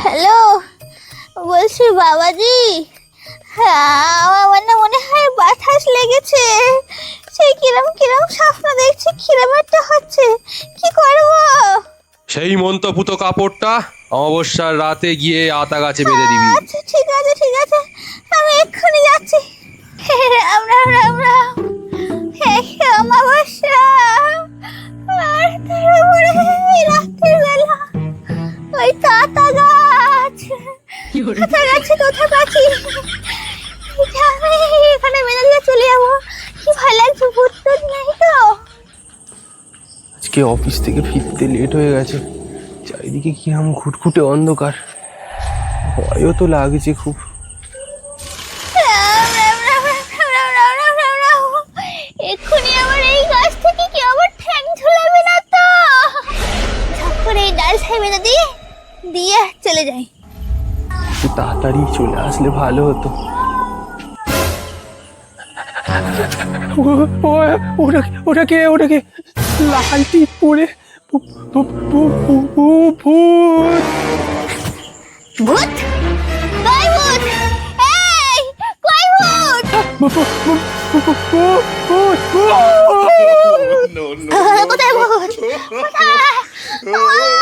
Hello বলছি বাবাজি। হ্যাঁ আমার না মনে হয় বাতাস লেগেছে। সেই কিরম কিরম স্বপ্ন দেখছি কিরম একটা হচ্ছে। কি করব? সেই মন্তপুত কাপড়টা অমাবস্যার রাতে গিয়ে আতা গাছে বেঁধে দিবি। আচ্ছা ঠিক আছে ঠিক আছে। আমি এক্ষুনি যাচ্ছি। রাম রাম রাম রাম। অমাবস্যা। আর তার উপরে এই রাত্রির বেলা ওই তাতা গাছ কোথা এখানে মেলা দিয়ে চলে যাব। কি ভালো লাগছে ভূত নেই তো? আজকে অফিস থেকে ফিরতে লেট হয়ে গেছে। চারিদিকে কিরম খুটখুটে অন্ধকার। ভয়ও তো লাগছে খুব। এক্ষুনি গাছ থেকে আবার না ডাল দিয়ে চলে যাই। একটু তাড়াতাড়ি চলে আসলে ভালো হতো। ওটাকে ওটাকে লালটি পরে ভূত। ভূত? কোথায় ভূত? কোথায়?